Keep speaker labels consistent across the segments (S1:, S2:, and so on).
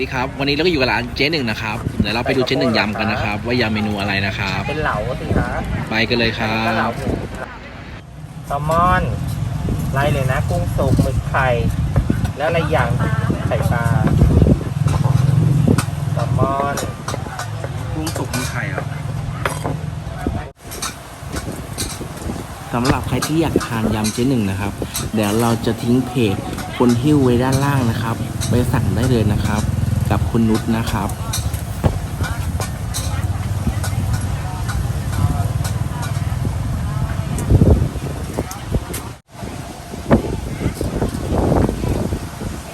S1: วัสดีครับ วันนี้เราก็อยู่กับร้านเจ๊หนึ่งนะครับ เดี๋ยวเราไปดูเจ๊หนึ่งยำกันนะครับ ว่ายำเมนูอะไรนะครับ
S2: เป็นเหลาสิคะ
S1: ไปกันเลยครั
S2: ก็เหลา
S1: บ
S2: หมูแซลมอนไล่เลยนะ กุ้งสุกหมึกไข่ แล้วอะไรอย่างไข่ปลาแซลมอน
S1: กุ้งสุกมีไข่เหรอสำหรับใครที่อยากทานยำเจ๊หนึ่งนะครับ เดี๋ยวเราจะทิ้งเพจคนหิ้วไว้ด้านล่างนะครับ ไปสั่งได้เลยนะครับ กับคุณนุชนะครับ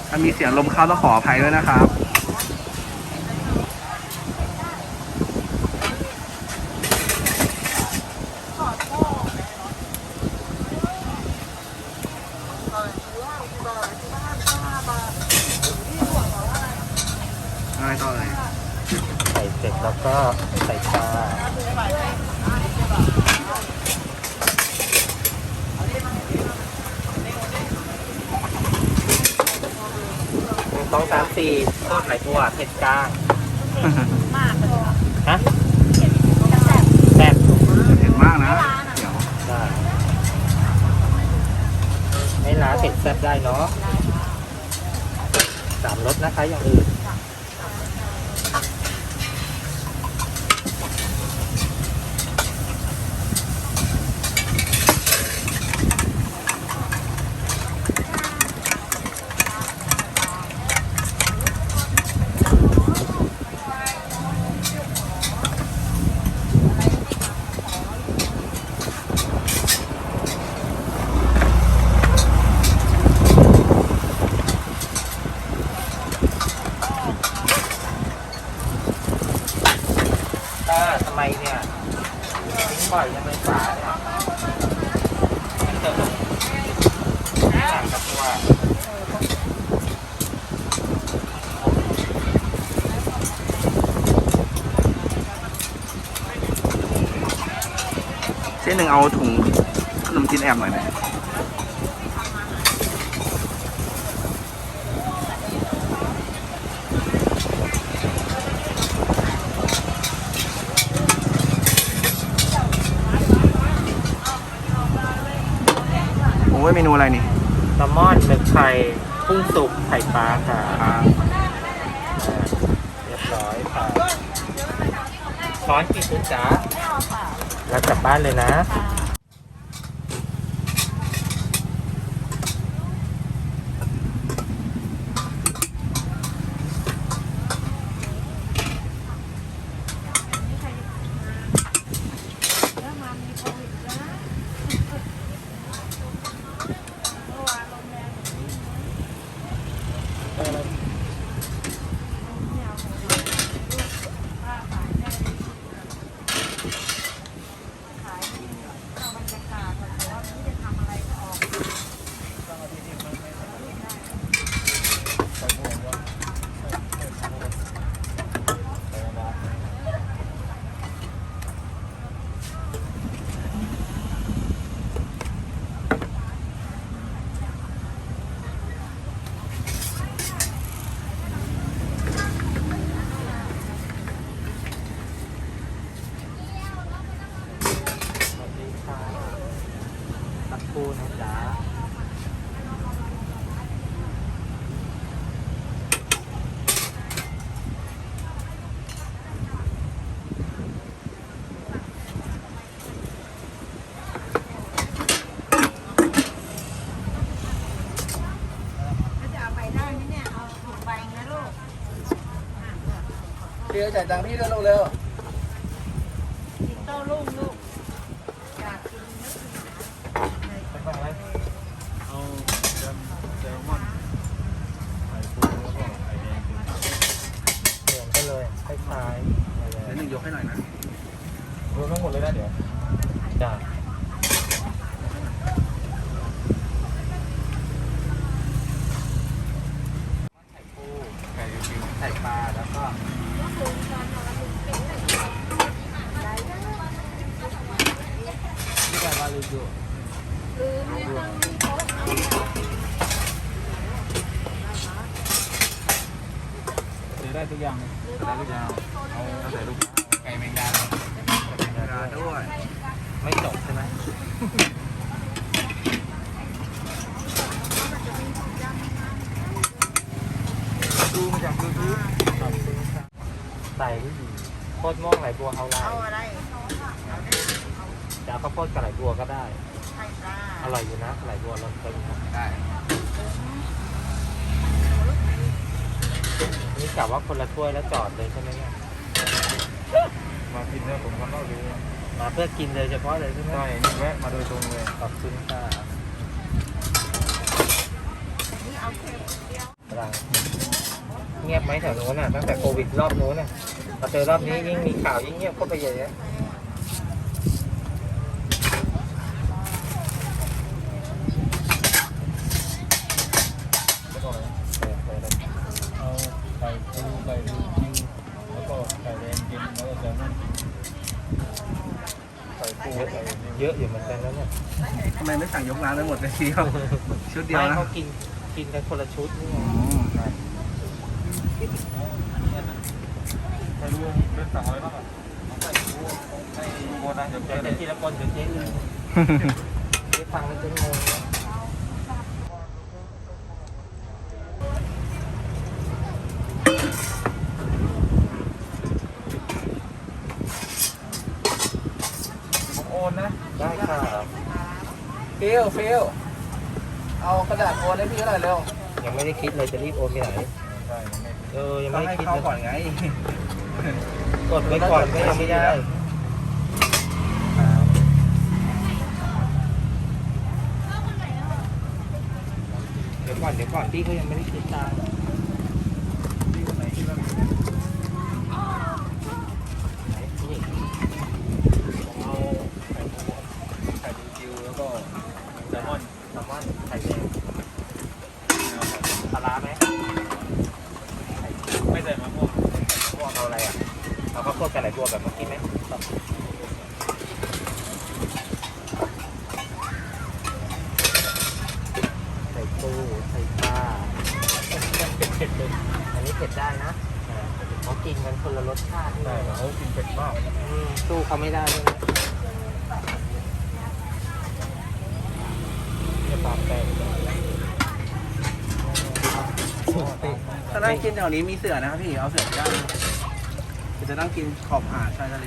S1: ถ้ามีเสียงลมเข้าต้องขออภัยด้วยนะครับ อะไรต่อเลย
S2: ใส่เสร็จแล้วก็ใส่ปลาหนึ่ง สองสามสี่ทอดไหลบัวเผ็ดกลางฮะแซ่บ
S1: เห็นมากนะเดี๋ยว
S2: ได้ไม่ล้าเผ็ดแซ่บได้เนาะสามรสนะคะอย่างอื่น เนี่ยทิ้งบ่อยยังไงฝาเนี่ยไม่เจอหรอกไม่ต่างกับตัว
S1: เส้นหนึ่งเอาถุงขนมจีนแอบหน่อยนะ ว้ยเมนูอะไรนี่
S2: แซลมอนหมึกไข่กุ้งสุกไข่ปลาค่ะ
S1: อ่า
S2: เรียบร้อยค่ะช้อนกี่ชุดจ๊ะแล้วกลับบ้านเลยนะ สวัสดีค่ะสักครู่นะจ๊ะ
S3: จะเอาไปได้ไหมเนี่ย เอาถุงใบนะลูก
S1: เดี๋ยว จ่ายตังค์พี่เร็วเร็ว
S3: กินโต้รุ่งลูก อยากกินนึกถึง
S2: เป็นของอะไร
S4: เอาแซลแซลมอนไข่ปูแล้วก็ไข่แดงคือ
S2: เหมือนกันเลยคล้ายๆอะไร
S1: เดี๋ยวหนึ่งยกให้หน่อยนะ
S2: รวมทั้งหมดเลยนะเดี๋ยวจ้าไข่ปูไข่จริงไข่ปลาแล้วก็ที่การว่าลืมดู
S3: ลืมไม่ต้องมีโพสต์เอา
S4: ทุกอย่างเลยได้ทุกอย่างเอาตั้งแต่ลูกไก่แมงดา
S2: เวลาด้วย ไม่จบใช่ไหม
S4: ดูมาจากยูทูบ
S2: ใส่โคตรม่วงไหลบัวเอาลา
S5: เอา
S2: ย
S5: อะไร
S2: จะเอาข้าวโพดกับไหลบัวก็ได้
S5: ไข่ปลา
S2: อร่อยอยู่นะไหลบัวรสตึงนะ
S4: ได้
S2: นี่กะว่าคนละถ้วยแล้วจอดเลยใช่ไหมเนี่ย
S4: มากินแล้วผมก็เล่าดู
S2: มาเพื่อกินเลยเฉพาะเลยใช่ไหม
S4: ใช่นี่แวะมาโดยตรงเลย
S2: ขอบคุณค่ะ
S5: นี่เอาเค็มเดียว
S2: ตรังเงียบไหมแถวนู้นน่ะตั้งแต่โควิดรอบนู้นน่ะพอเจอรอบนี้ยิ่งมีข่าวยิ่งเงียบเข้าไปใหญ่เลย
S4: แล้วก็เอาไก่ปูไก่ดูคิวแล้วก็ไก่แดงกินแล้วก็แซลมอนไก่ปูไก่แดง
S2: เยอะอยู่เหมือนกันแล้วเนี่ย
S6: ทำ ไมไม่สั่งยกร้านไปหมดเลยทีเดียวชุดเดียว
S2: ไม่
S6: นะ
S2: เขากินกินกันคนละชุดนี่ไง
S4: ไม่รู้เป็นสั่งอะไรบ้างอะไก่ปูไก่โบราณจะ
S2: เดี๋
S4: เป็
S2: ย
S4: น
S2: วจะทีละคนเดี๋ยวเจ๊ลืมเจ๊ฟังแล้วเจ๊งงนะ
S4: ผมโอนนะ
S2: ได้ค่ะ
S6: ฟิลฟิลเอากระดาษโอนให้พี่หน่อยเร็ว
S2: ยังไม่ได้คิดเลยจะรีบโอนไปไหน
S4: ใช่ไม่
S2: เออยัง
S6: ต้อ
S2: ไม่
S6: ง
S2: ได้
S6: ให้
S2: คิด
S6: เขา
S2: เลย
S6: ก่อนไง
S2: กดไว้ก่อนก็ยังไม่ได้เดี๋ยวก่อนเดี๋ยวก่อนพี่เขายังไม่ได้คิดตังค์
S4: ที่วันไหนที่เรา
S2: ไหนนี่
S4: ผมเอาไก่ปูไก่ดูคิวแล้วก็แซลมอน
S2: แซลมอน ไข่แดงปลาร้าไหม
S4: ไม่ใส่มะม่วง
S2: พวกเอาอะไรอะเอาข้าวโพดกับไหลบัวแบบเมื่อกี้ไหมใส่ปูใส่ปลาเผ็ดๆเลยอันนี้เผ็ดได้นะอ่าเขากินกันคนละรสชาตินี่
S4: ใช่
S2: เลย
S4: เขากินเป็ดมาก
S2: อืมสู้เขาไม่ได้เลยนะจะปากแตก
S6: ถ้า นั่งกินแถวนี้มีเสือนะครับพี่ เอาเสือไปได้จะนั่งกินขอบหาดชายทะเล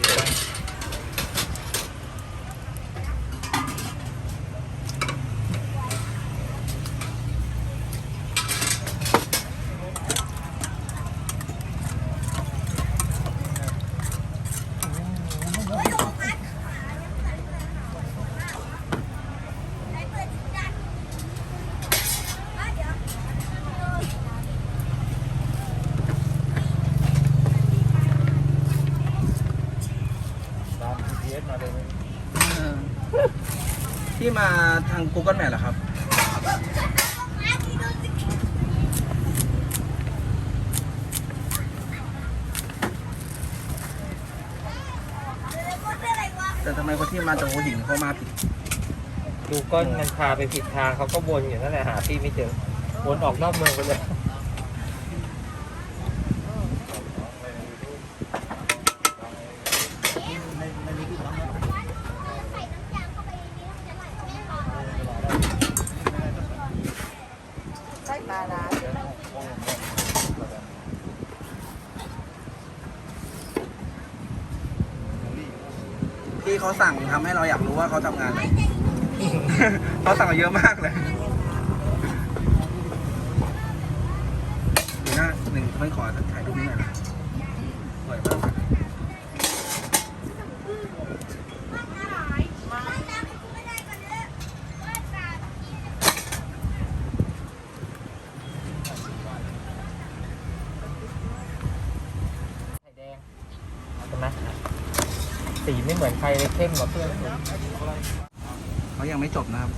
S6: าง Google Map เหรอครับ แต่ทำไมคนที่มาจากหัวหินเขามาผิด
S2: ดูก้อนมันพาไปผิดทางเขาก็วนอยู่นั่นแหละหาพี่ไม่เจอวนออกนอกเมืองไปเลย
S5: ไส้ปลาร้า
S6: ที่เขาสั่งทำให้เราอยากรู้ว่าเขาทำงานอะไร เขาสั่งมาเยอะมากเลยดูหน้าหนึ่งไม่ขอถ่ายรูปนี้หน่อยนะสวยมาก
S2: ไข่แดงใช่ไหมสีไม่ เหมือนใครเลยเข้มกว่าเพื่อนผม
S6: เขายังไม่จบนะครับ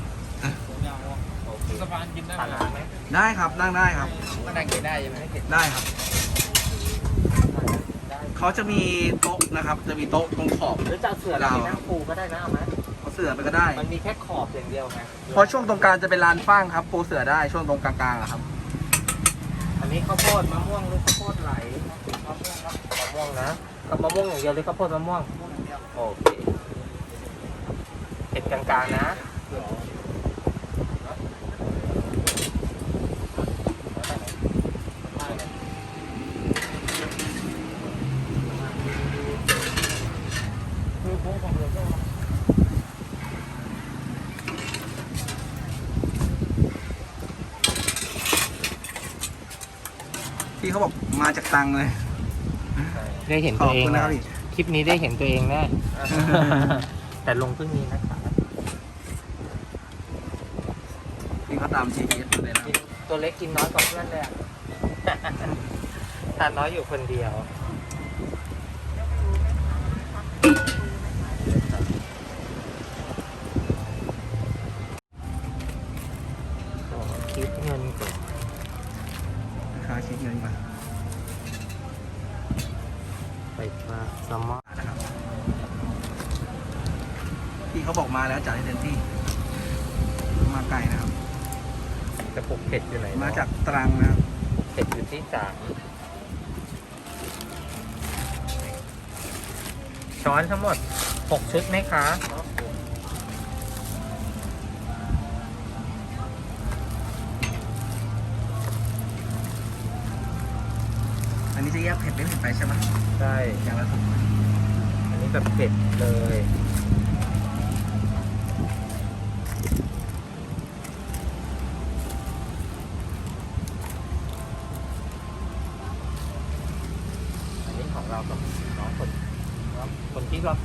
S4: สะพานกินได้
S2: ปลาร้าไหม
S6: ได้ครับนั่งได้ครับ
S2: ก็นั่งกินได้ยังไม่เผ็ด
S6: ได้ครับ
S2: ได้
S6: เขาจะมีโต๊ะนะครับ จะมีโต๊ะตรงขอบ
S2: หรือจะเอาเสือเราไปนั่งปูก็ได้นะเอาไหม
S6: เอาเสือไปก็ได้
S2: มันมีแค่ขอบอย่างเดียวไง
S6: เพราะช่วงตรงกลางจะเป็นลานฟ้างครับปูเสือได้ช่วงตรงกลางๆอะครับ
S2: อันนี้ข้าวโพดมะม่วงหรือข้าวโพดไหล
S6: เอ
S2: มะม่วงนะกับมะม่วงอย่างเดียวเลยข้าวโพดมะม่วงโอเคเผ็ ดกลางๆนะ
S6: พี่เขาบอกมาจากตังเลย
S2: ได้เห็น
S6: ข
S2: ตั
S6: อ
S2: ว
S6: บ
S2: เอง
S6: คุณนะ
S2: นะครับ
S6: พี่
S2: คลิปนี้ได้เห็นตัวเองแน่ แต่ลงเพิ่งนี้นะคะ
S6: พี่เขาตาม GPS มาเลยนะ
S2: ตัวเล็กกินน้อยกว่าเพื่อนเลยอะ ทานน้อยอยู่คนเดียว ช้อนทั้งหมด 6 ชุดไหมคะ
S6: อันนี้จะแยกเผ็ดไม่เผ็ดไปใช่ไหม
S2: ใช่
S6: อย่างละสอง
S2: อันนี้แบบเผ็ดเลย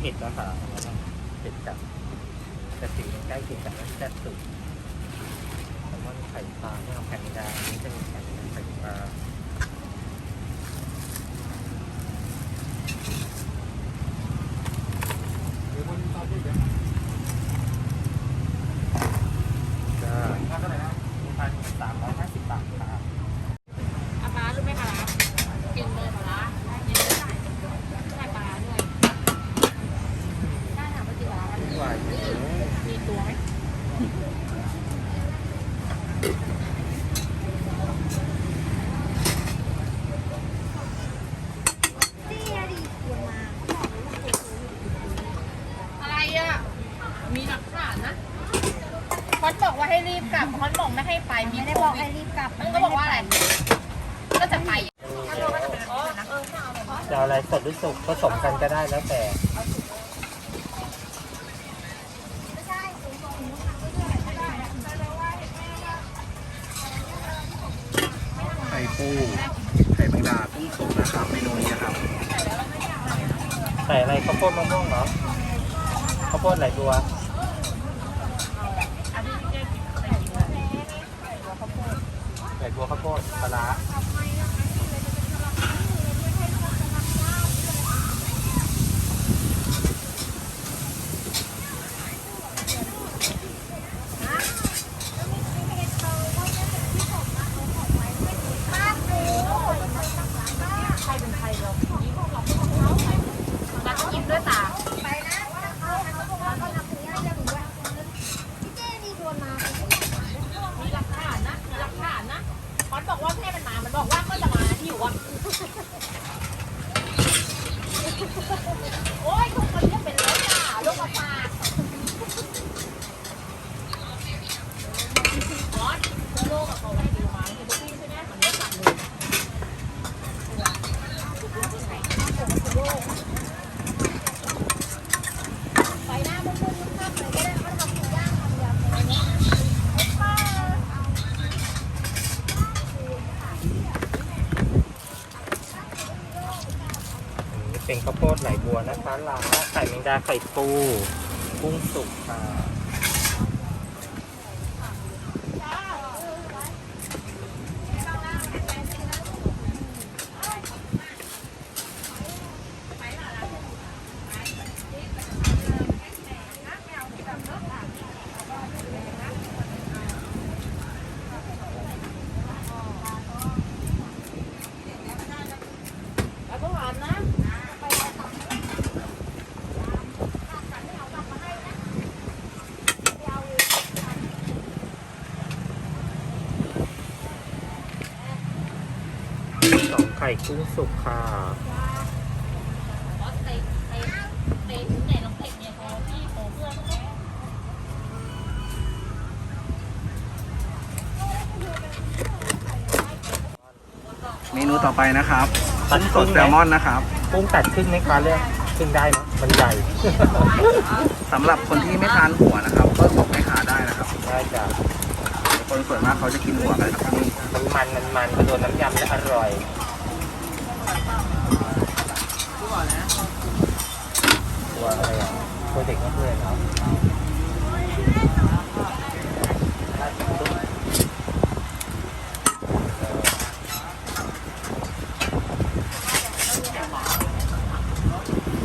S2: ผ็ดนะคะเผ็ดจัดแต่สีมันใกล้เคียงกันแล้วแซ่บสุดแซลมอนไข่ปลาไม่เอาแผ่นดาอันนี้จะมีแผ่นไข่ปลา จ้าพันสามร้อยห้าสิบบาทครับ
S3: อาปลารู้ไหมคะกินเลยปลากินได้ใส่ปลาด้วยได้ถามว่ากินปลาไหม
S2: หวานอยู่
S3: มีตัวไหม อะไรอะ มีหลักฐานนะคอนบอกว่าให้รีบกลับคอนบอกไม่ให้ไป มี
S7: ไม่ได้บอกให้รีบกลับ
S3: มันก็บอกว่าอะไร ก็จะไป
S2: จะเอาอะไรสดหรือสุกผสมกันก็ได้แล้วแต่
S6: ไข่ปูไข่แมงดากุ้งสุกนะครับเมนูนี้นะครับ
S2: ใส่อะไรข้าวโพดมะม่วงเหรอข้าวโพดไหลบัวไหลบัวข้าวโพดปลาร้าอันนี้เป็นข้าวโพ ดไหลบัวนะคะลาไข่แมงดาไข่ปูกุ้งสุกค่ะ ไข่กุ้งสุกค่ะเมนู
S6: ต่อไปนะครับกุ้งสดแซลมอนนะครับ
S2: กุ้งตัดครึ่งไหมคะเลือกครึ่งได้ไหมมันใหญ่
S6: สำหรับคนที่ไม่ทานหัวนะครับ ก็บอกไม่ทาได้นะครับ
S2: ได้จ้ะ
S6: คนส่วนมากเขาจะกินหัวกันครับ
S2: มันมันมันมันโดนน้ำยำแล้วอร่อย เด็กนักเรียนเหรอ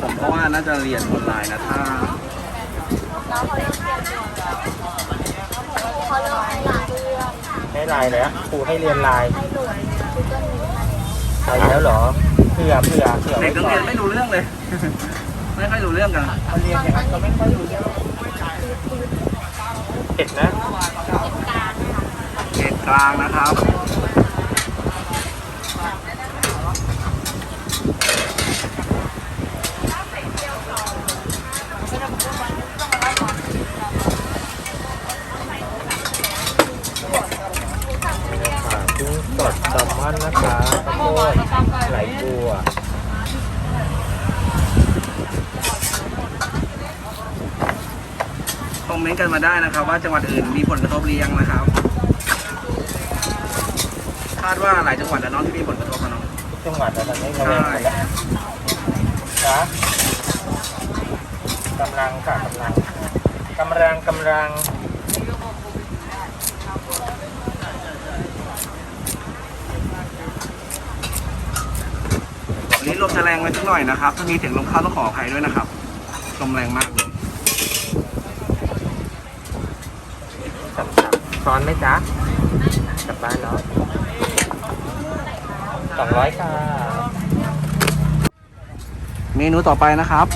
S6: ผมก็ว่าน่าจะเรียนออนไลน์นะถ้า
S2: ให้ลายแล้วครูให้เรียนลายใช่แล้วเหรอเผื่อเผื่อเผื่อ
S6: เด็
S2: ไว้
S6: กนัก
S2: ก่อ
S6: เรีย
S2: น
S6: นไม่รู้เรื่องเลยไม่ค่อย รู้เรื่องกัน
S2: เขาเรียนอย่างนั้นก็ไม่ค่อยรู้เรื่องเผ็ดนะ
S6: เกรดกลางนะครับ
S2: ค่ะกุ้งสดแซลมอนนะคะข้าวโพดไหลบัว
S6: อมเมนต์กันมาได้นะครับ ว่าจังหวัดอื่นมีผลกระทบหรือยังนะครับคาดว่าหลายจังหวัดแล้วเน้องที่มีผลกระทบนะเน้อง
S2: ทุกจังหวัดแล้วตอนนี้เราเองหมดแล้วจ้ะกำลังค่ะกำลังกำลังกำลัง
S6: วันนี้ลมจะแรงไว้สักหน่อยนะครับถ้ามีเสียงลมเข้าต้องขออภัยด้วยนะครับลมแรงมากเลย
S2: สับ สับซ้อนไหมจ๊ะ กลับบ้านเนาะสองร้อยค่ะ
S6: เมนูต่อไปนะครับ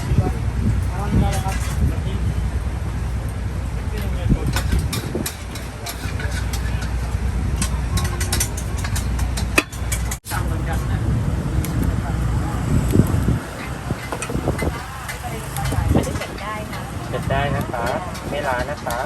S2: เสร็จได้นะคะ ไม่ร้านนะคะ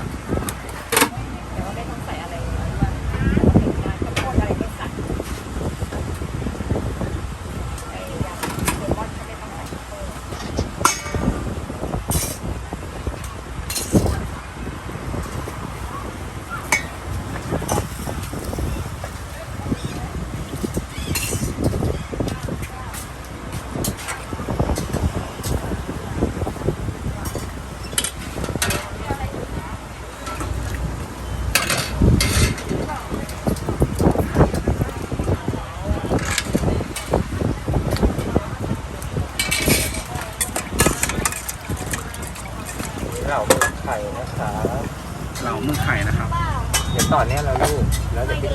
S2: เหล่าหมึกไข่นะคะ
S6: เหลาหมึกไข่นะครับ
S2: เดี๋ยวต่อเนี้ยเราลูกแล้วเดี๋ยวพี่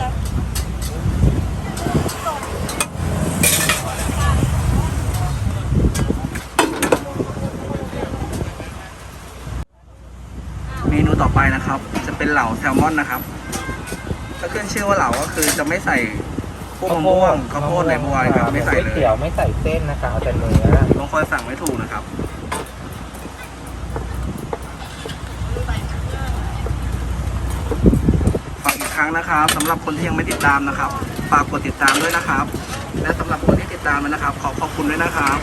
S6: เมนูต่อไปนะครับ จะเป็นเหลาแซลมอนนะครับ ถ้าขึ้นชื่อว่าเหลาก็คือจะไม่ใส่พวกมะม่วงข้าวโพดไหลบัวเลยครับไม่ใส่เล
S2: ก๋วยเตี๋ยวไม่ใส่เส้นนะคะเอาแต่เนื้อ
S6: บางคนสั่งไม่ถูกนะครับ ฝากอีกครั้ง นะครับสำหรับคนที่ยังไม่ติดตามนะครับฝากกดติดตามด้วยนะครับ และสำหรับคนที่ติดตามแล้วนะครับ ขอขอบคุณด้วยนะครับ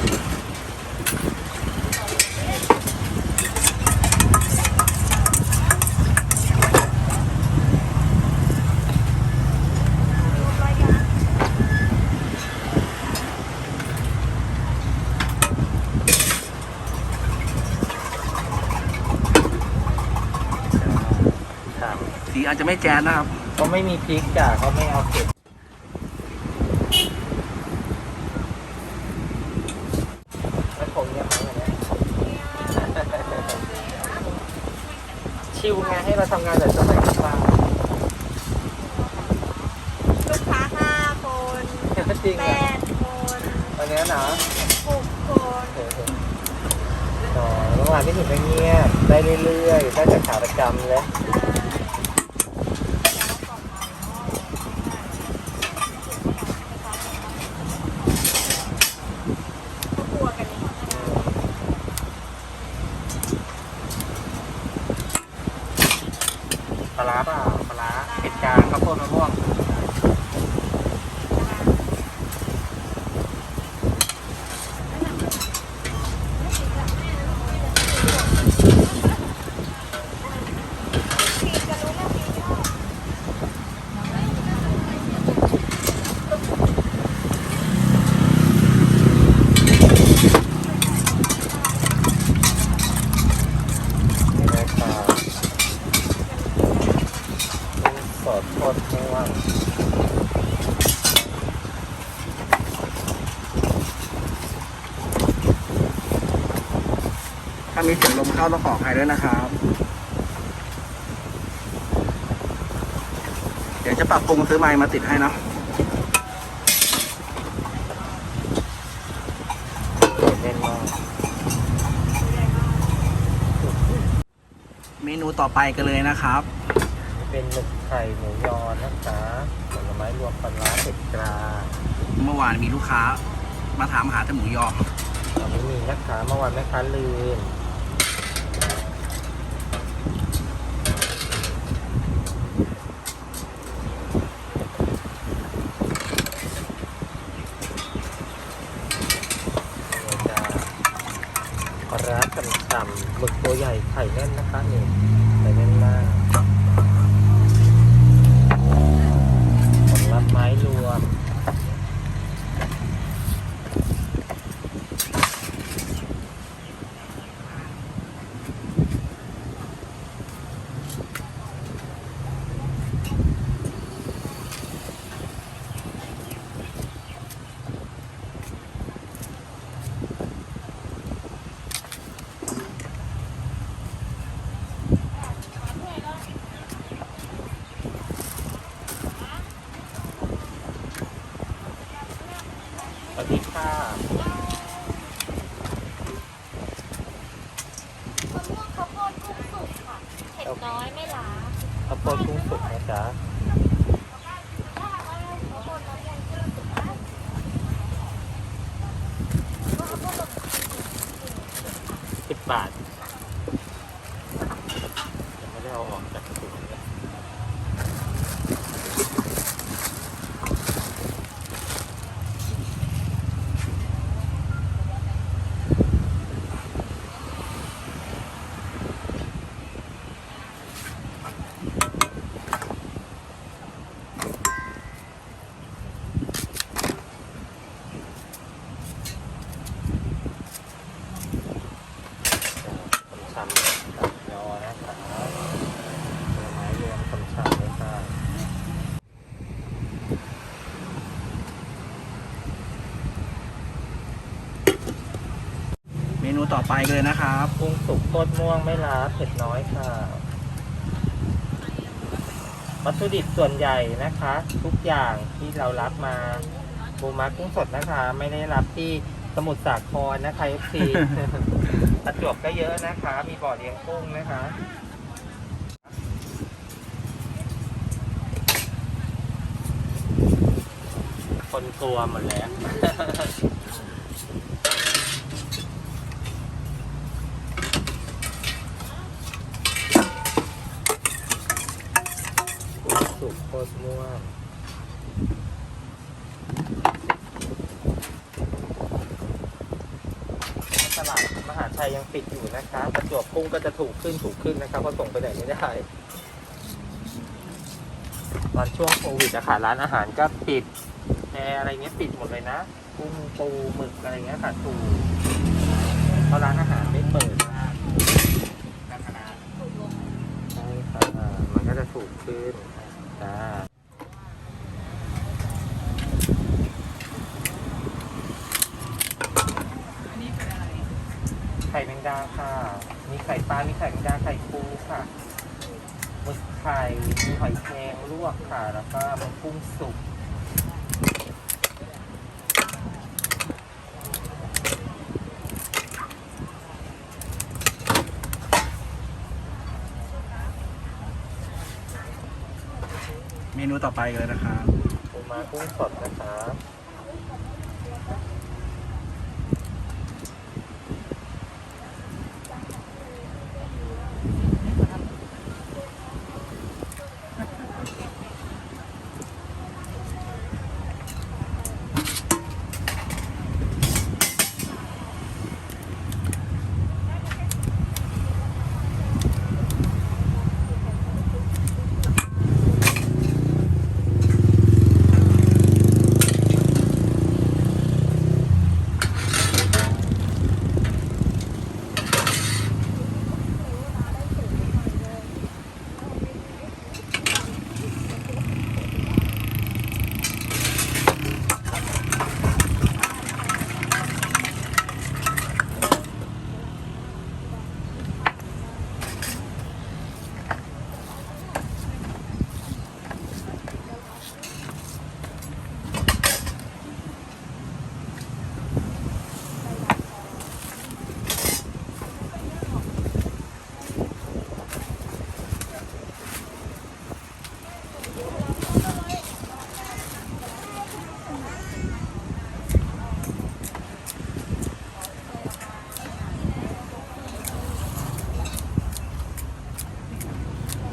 S2: ครับ
S6: สีอาจจะไม่แจ๊สนะครับ
S2: ก็ไม่มีพริกจ้ะเขาไม่เอาเผ็ดแล้วผมเนี่ยไหมอันเนี้ยชิวไงให้เราทำงานแบบสบายสบาย
S3: ลูกค้าห้าคน
S2: จริง
S3: แป
S2: อะ
S3: ดคน
S2: วันนี้นะ
S3: หกคน
S2: เออเอออ๋อเมื่อวานที่ถึงก็เงียบได้เรื่อยๆได้จากขาประจำเลย
S3: ครัวกันเอง
S2: ปลาร้าเปล่าปลาร้าเผ็ดกลางข้าวโพดมะม่วง ดม่วง
S6: ถ้ามีเสียงลมเข้าต้องขออภัยด้วยนะครับ เดี๋ยวจะปรับปรุงซื้อไม้มาติดให้เนาะ
S2: เล่นมาก
S6: เมนูต่อไปกันเลยนะครับ
S2: เป็นหมึกไข่หมูยอนะคะผลไม้รวมปลาร้าเผ็ดกลา
S6: เมื่อวานมีลูกค้า มาถามหาแต่หมูยอ
S2: ตอนนี้มีนะคะเมื่อวานแม่ค้าลืมปลาร้าฉ่ำๆหมึกตัวใหญ่ ไข่แน่นนะคะนี่ไข่แน่นมากผลไม้รวม สวัสดีค่ะ
S3: มะม่วงข้าวโพดกุ้งสุกค่ะเผ็ดน้อยไม่ล้า
S2: ข้าวโพดกุ้งสุกนะจ๊ะ
S3: ข้าวโพดมะม่วงกุ้งสุกนะข้าวโพดแบบ
S2: สิบบาทยังไม่ได้เอาออกจากถุงเลยฉ่ำๆกับยอนะคะผลไม้รวมฉ่ำๆเลยค่ะ
S6: เม นูต่อไปเลยนะครับ
S2: กุ้งสุกโคตรม่วงไม่ล้าเผ็ดน้อยค่ะ วัตถุดิบส่วนใหญ่นะคะ ทุกอย่างที่เรารับมาปูม้ากุ้งสดนะคะ ไม่ได้รับที่สมุทรสาครนะคะ FC ประจวบก็เยอะนะคะ มีบ่อเลี้ยงกุ้งนะคะคนกลัวหมดแล้ว กุ้งสุกโคตร ม่วงตลาดมหาชัยยังปิดอยู่นะคะประจวบกุ้งก็จะถูกขึ้นถูกขึ้นนะคะเพราะส่งไปไหนไม่ได้ตอนช่วงโควิดอะค่ะร้านอาหารก็ปิดแอร์อะไรเงี้ยปิดหมดเลยนะกุ้งปูหมึกอะไรเงี้ยค่ะถูกเพราะร้านอาหารไม่เปิดใช่ค่ะมันก็จะถูกขึ้นจ้า ไข่แมงดาค่ะ มีไข่ ปลา มีไข่แมงดาไข่ปูค่ะหมึกไข่มีหอยแครงลวกค่ะ แล้วก็มันกุ้งสุก
S6: เมนูต่อไปกันเลยนะครับ
S2: ปูม้ากุ้งสดนะครั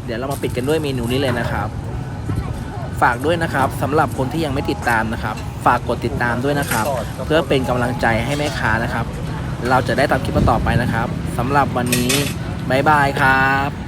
S1: เดี๋ยวเรามาปิดกันด้วยเมนูนี้เลยนะครับ ฝากด้วยนะครับสำหรับคนที่ยังไม่ติดตามนะครับ ฝากกดติดตามด้วยนะครับ เพื่อเป็นกำลังใจให้แม่ค้านะครับ เราจะได้ตามคลิปต่อไปนะครับสำหรับวันนี้บ๊ายบายครับ